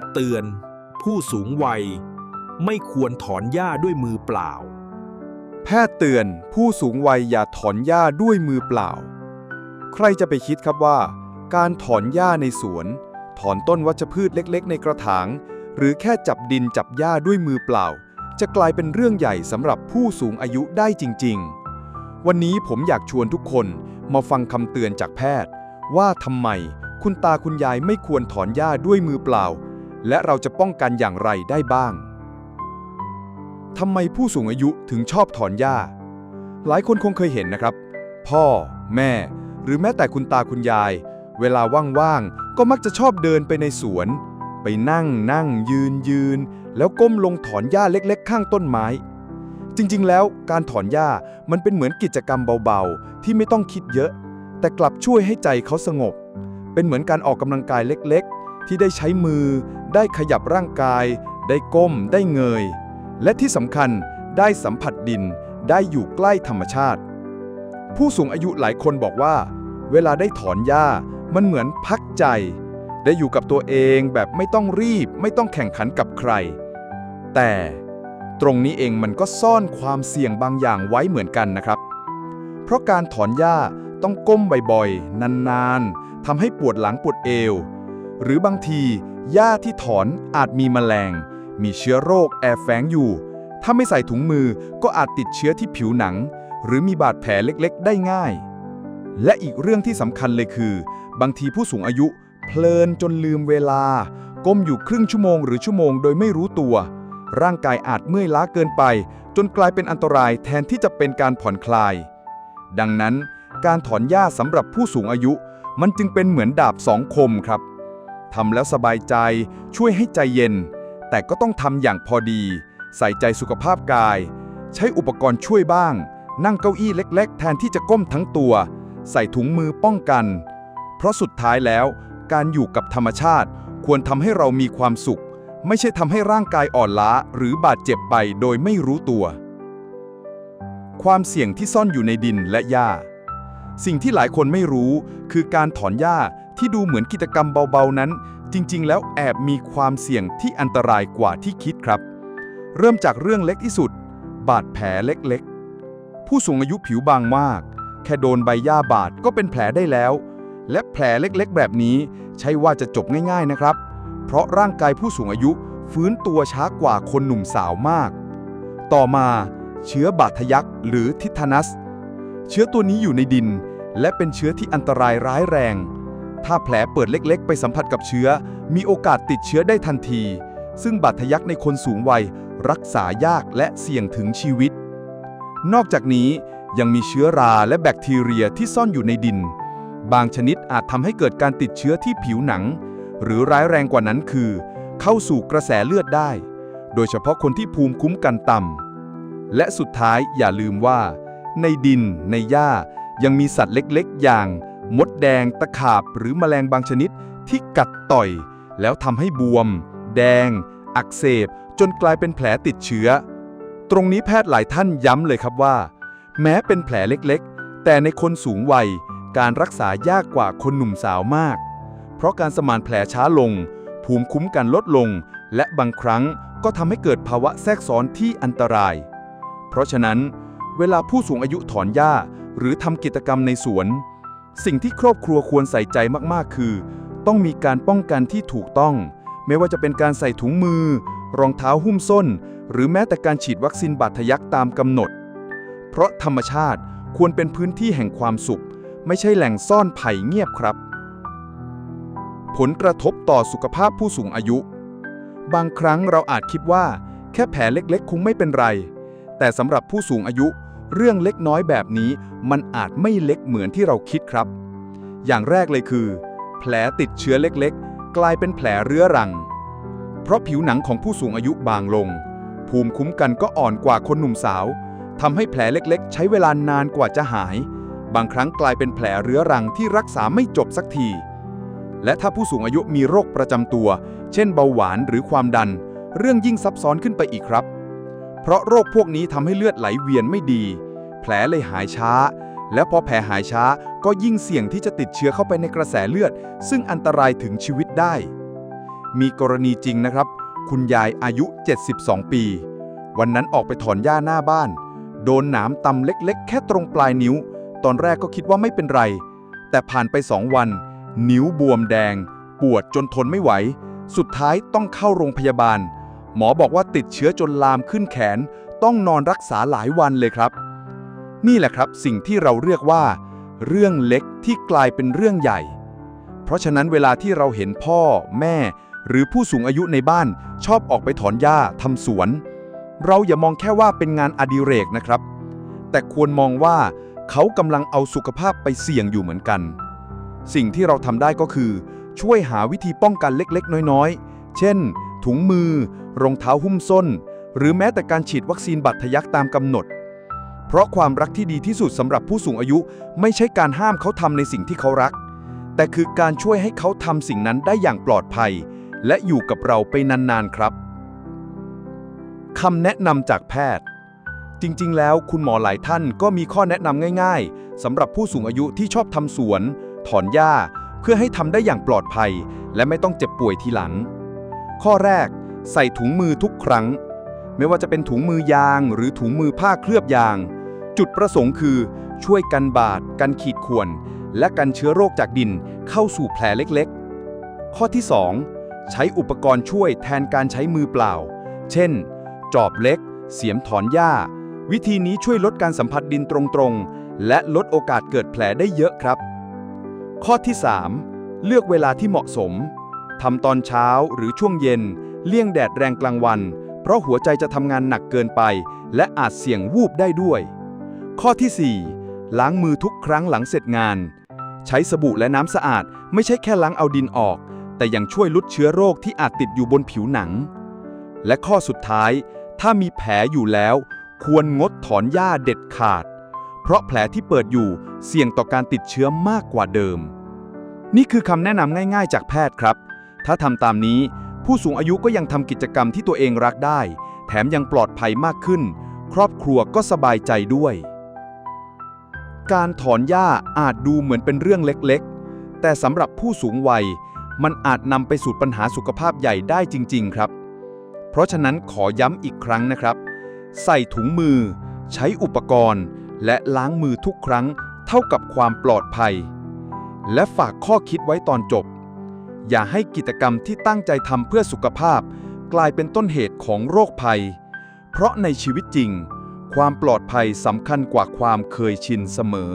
ทย์เตือน ผู้สูงวัย ไม่ควรถอนหญ้าด้วยมือเปล่า แพทย์เตือนผู้สูงวัยอย่าถอนหญ้าด้วยมือเปล่า ใครจะไปคิดครับว่า การถอนหญ้าในสวน ถอนต้นวัชพืชเล็กๆ ในกระถาง หรือแค่จับดินจับหญ้าด้วยมือเปล่า จะกลายเป็นเรื่องใหญ่สำหรับผู้สูงอายุได้จริง ๆ วันนี้ผมอยากชวนทุกคนมาฟังคำเตือนจากแพทย์ ว่าทำไมคุณตาคุณยายไม่ควรถอนหญ้าด้วยมือเปล่า และเราจะป้องกันอย่างไรได้บ้างทำไมผู้สูงอายุถึงชอบถอนหญ้า หลายคนคงเคยเห็นนะครับ พ่อ แม่ หรือแม้แต่คุณตาคุณยาย เวลาว่างๆ ก็มักจะชอบเดินไปในสวน ไปนั่งนั่งยืนยืน แล้วก้มลงถอนหญ้าเล็ก ๆ ข้างต้นไม้ จริงๆ แล้วการถอนหญ้ามันเป็นเหมือนกิจกรรมเบาๆ ที่ไม่ต้องคิดเยอะ แต่กลับช่วยให้ใจเขาสงบ เป็นเหมือนการออกกำลังกายเล็กๆ ที่ได้ใช้มือ ได้ขยับร่างกาย ได้ก้ม ได้เงย และที่สำคัญได้สัมผัสดิน ได้อยู่ใกล้ธรรมชาติ ผู้สูงอายุหลายคนบอกว่า เวลาได้ถอนหญ้า มันเหมือนพักใจ ได้อยู่กับตัวเองแบบไม่ต้องรีบ ไม่ต้องแข่งขันกับใคร แต่ตรงนี้เองมันก็ซ่อนความเสี่ยงบางอย่างไว้เหมือนกันนะครับ เพราะการถอนหญ้าต้องก้มบ่อยๆ นานๆทำให้ปวดหลังปวดเอว หรือบางทีหญ้าที่ถอนอาจมีแมลง มีเชื้อโรคแอบแฝงอยู่ ถ้าไม่ใส่ถุงมือก็อาจติดเชื้อที่ผิวหนัง หรือมีบาดแผลเล็กๆ ได้ง่าย และอีกเรื่องที่สำคัญเลยคือ บางทีผู้สูงอายุเพลินจนลืมเวลา ก้มอยู่ครึ่งชั่วโมงหรือชั่วโมงโดยไม่รู้ตัว ร่างกายอาจเมื่อยล้าเกินไป จนกลายเป็นอันตรายแทนที่จะเป็นการผ่อนคลาย ดังนั้นการถอนหญ้าสำหรับผู้สูงอายุ มันจึงเป็นเหมือนดาบสองคมครับ ทำแล้วสบายใจ ช่วยให้ใจเย็น แต่ก็ต้องทำอย่างพอดี ใส่ใจสุขภาพกาย ใช้อุปกรณ์ช่วยบ้าง นั่งเก้าอี้เล็ก ๆ แทนที่จะก้มทั้งตัว ใส่ถุงมือป้องกัน เพราะสุดท้ายแล้ว การอยู่กับธรรมชาติ ควรทำให้เรามีความสุข ไม่ใช่ทำให้ร่างกายอ่อนล้าหรือบาดเจ็บไปโดยไม่รู้ตัว ความเสี่ยงที่ซ่อนอยู่ในดินและหญ้าสิ่งที่หลายคนไม่รู้คือการถอนหญ้า ที่ดูเหมือนกิจกรรมเบาๆนั้น จริงๆ แล้วแอบมีความเสี่ยงที่อันตรายกว่าที่คิดครับ เริ่มจากเรื่องเล็กที่สุด บาดแผลเล็กๆ ผู้สูงอายุผิวบางมาก แค่โดนใบหญ้าบาดก็เป็นแผลได้แล้ว และแผลเล็กๆ แบบนี้ใช่ว่าจะจบง่ายๆนะครับ เพราะร่างกายผู้สูงอายุฟื้นตัวช้ากว่าคนหนุ่มสาวมาก ต่อมาเชื้อบาดทะยักหรือทิทานัส เชื้อตัวนี้อยู่ในดิน และเป็นเชื้อที่อันตรายร้ายแรง ถ้าแผลเปิดเล็กๆ ไปสัมผัสกับเชื้อ มีโอกาสติดเชื้อได้ทันที ซึ่งบาดทะยักในคนสูงวัย รักษายากและเสี่ยงถึงชีวิต นอกจากนี้ยังมีเชื้อราและแบคทีเรียที่ซ่อนอยู่ในดิน บางชนิดอาจทำให้เกิดการติดเชื้อที่ผิวหนัง หรือร้ายแรงกว่านั้นคือ เข้าสู่กระแสเลือดได้ โดยเฉพาะคนที่ภูมิคุ้มกันต่ำและสุดท้ายอย่าลืมว่า ในดินในหญ้ายังมีสัตว์เล็กๆ อย่าง มดแดง ตะขาบหรือแมลงบางชนิดที่กัดต่อย แล้วทำให้บวม แดง อักเสบ จนกลายเป็นแผลติดเชื้อ ตรงนี้แพทย์หลายท่านย้ำเลยครับว่า แม้เป็นแผลเล็กๆ แต่ในคนสูงวัย การรักษายากกว่าคนหนุ่มสาวมาก เพราะการสมานแผลช้าลง ภูมิคุ้มกันลดลง และบางครั้งก็ทำให้เกิดภาวะแทรกซ้อนที่อันตราย เพราะฉะนั้น เวลาผู้สูงอายุถอนหญ้า หรือทำกิจกรรมในสวน สิ่งที่ครอบครัวควรใส่ใจมากๆ คือ ต้องมีการป้องกันที่ถูกต้อง ไม่ว่าจะเป็นการใส่ถุงมือ รองเท้าหุ้มส้น หรือแม้แต่การฉีดวัคซีนบาดทะยักตามกำหนด เพราะธรรมชาติควรเป็นพื้นที่แห่งความสุข ไม่ใช่แหล่งซ่อนไผ่เงียบครับ ผลกระทบต่อสุขภาพผู้สูงอายุ บางครั้งเราอาจคิดว่า แค่แผลเล็กๆ คงไม่เป็นไร แต่สำหรับผู้สูงอายุ เรื่องเล็กน้อยแบบนี้มันอาจไม่เล็กเหมือนที่เราคิดครับ อย่างแรกเลยคือ แผลติดเชื้อเล็กๆ กลายเป็นแผลเรื้อรัง เพราะผิวหนังของผู้สูงอายุบางลง ภูมิคุ้มกันก็อ่อนกว่าคนหนุ่มสาวทำให้แผลเล็กๆ ใช้เวลานานกว่าจะหาย บางครั้งกลายเป็นแผลเรื้อรังที่รักษาไม่จบสักที และถ้าผู้สูงอายุมีโรคประจำตัว เช่นเบาหวานหรือความดัน เรื่องยิ่งซับซ้อนขึ้นไปอีกครับ เพราะโรคพวกนี้ทำให้เลือดไหลเวียนไม่ดี แผลเลยหายช้า และพอแผลหายช้าก็ยิ่งเสี่ยงที่จะติดเชื้อเข้าไปในกระแสเลือด ซึ่งอันตรายถึงชีวิตได้ มีกรณีจริงนะครับ คุณยายอายุ 72 ปี วันนั้นออกไปถอนหญ้าหน้าบ้าน โดนหนามตำเล็ก ๆ แค่ตรงปลายนิ้ว ตอนแรกก็คิดว่าไม่เป็นไร แต่ผ่านไปสองวัน นิ้วบวมแดง ปวดจนทนไม่ไหว สุดท้ายต้องเข้าโรงพยาบาล หมอบอกว่าติดเชื้อจนลามขึ้นแขน ต้องนอนรักษาหลายวันเลยครับ นี่แหละครับสิ่งที่เราเรียกว่า เรื่องเล็กที่กลายเป็นเรื่องใหญ่ เพราะฉะนั้นเวลาที่เราเห็นพ่อ แม่ หรือผู้สูงอายุในบ้าน ชอบออกไปถอนหญ้าทำสวน เราอย่ามองแค่ว่าเป็นงานอดิเรกนะครับ แต่ควรมองว่าเขากำลังเอาสุขภาพไปเสี่ยงอยู่เหมือนกัน สิ่งที่เราทำได้ก็คือ ช่วยหาวิธีป้องกันเล็กๆ น้อยๆ เช่น ถุงมือ รองเท้าหุ้มส้น หรือแม้แต่การฉีดวัคซีนบัตรทะยักตามกำหนด เพราะความรักที่ดีที่สุดสำหรับผู้สูงอายุไม่ใช่การห้ามเขาทำในสิ่งที่เขารัก แต่คือการช่วยให้เขาทำสิ่งนั้นได้อย่างปลอดภัย และอยู่กับเราไปนานๆครับคำแนะนำจากแพทย์ จริงๆ แล้วคุณหมอหลายท่านก็มีข้อแนะนำง่าย ๆสำหรับผู้สูงอายุที่ชอบทำสวน ถอนหญ้า เพื่อให้ทำได้อย่างปลอดภัย และไม่ต้องเจ็บป่วยทีหลัง ข้อแรก ใส่ถุงมือทุกครั้ง ไม่ว่าจะเป็นถุงมือยางหรือถุงมือผ้าเคลือบยาง จุดประสงค์คือ ช่วยกันบาด กันขีดข่วน และกันเชื้อโรคจากดินเข้าสู่แผลเล็กๆ ข้อที่ 2 ใช้อุปกรณ์ช่วยแทนการใช้มือเปล่า เช่น จอบเล็ก เสียมถอนหญ้า วิธีนี้ช่วยลดการสัมผัสดินตรงๆ และลดโอกาสเกิดแผลได้เยอะครับ ข้อที่ 3 เลือกเวลาที่เหมาะสมทำตอนเช้าหรือช่วงเย็น เลี่ยงแดดแรงกลางวัน เพราะหัวใจจะทำงานหนักเกินไป และอาจเสี่ยงวูบได้ด้วย ข้อที่ 4 ล้างมือทุกครั้งหลังเสร็จงาน ใช้สบู่และน้ำสะอาด ไม่ใช่แค่ล้างเอาดินออก แต่ยังช่วยลดเชื้อโรคที่อาจติดอยู่บนผิวหนัง และข้อสุดท้าย ถ้ามีแผลอยู่แล้ว ควรงดถอนหญ้าเด็ดขาด เพราะแผลที่เปิดอยู่เสี่ยงต่อการติดเชื้อมากกว่าเดิม นี่คือคำแนะนำง่าย ๆ จากแพทย์ครับ ถ้าทำตามนี้ ผู้สูงอายุก็ยังทำกิจกรรมที่ตัวเองรักได้ แถมยังปลอดภัยมากขึ้น ครอบครัวก็สบายใจด้วย การถอนหญ้าอาจดูเหมือนเป็นเรื่องเล็กๆ แต่สำหรับผู้สูงวัย มันอาจนำไปสู่ปัญหาสุขภาพใหญ่ได้จริง ๆ ครับ เพราะฉะนั้นขอย้ำอีกครั้งนะครับ ใส่ถุงมือ ใช้อุปกรณ์ และล้างมือทุกครั้ง เท่ากับความปลอดภัย และฝากข้อคิดไว้ตอนจบ อย่าให้กิจกรรมที่ตั้งใจทำเพื่อสุขภาพ กลายเป็นต้นเหตุของโรคภัย เพราะในชีวิตจริง ความปลอดภัยสำคัญกว่าความเคยชินเสมอ